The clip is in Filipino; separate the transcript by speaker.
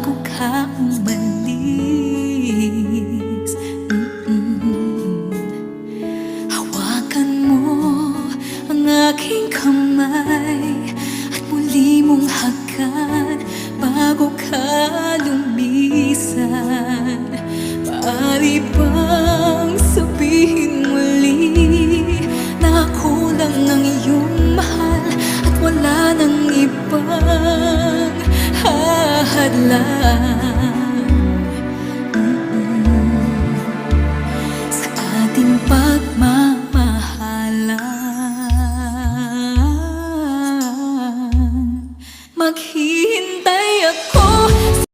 Speaker 1: bago ka umalis. Mm-mm. Hawakan mo ang aking kamay At muli mong hagan bago ka lumisan. Maaari bang sabihin muli Na ako lang ang iyong mahal At wala nang lang mm -mm. Sa ating pagmamahal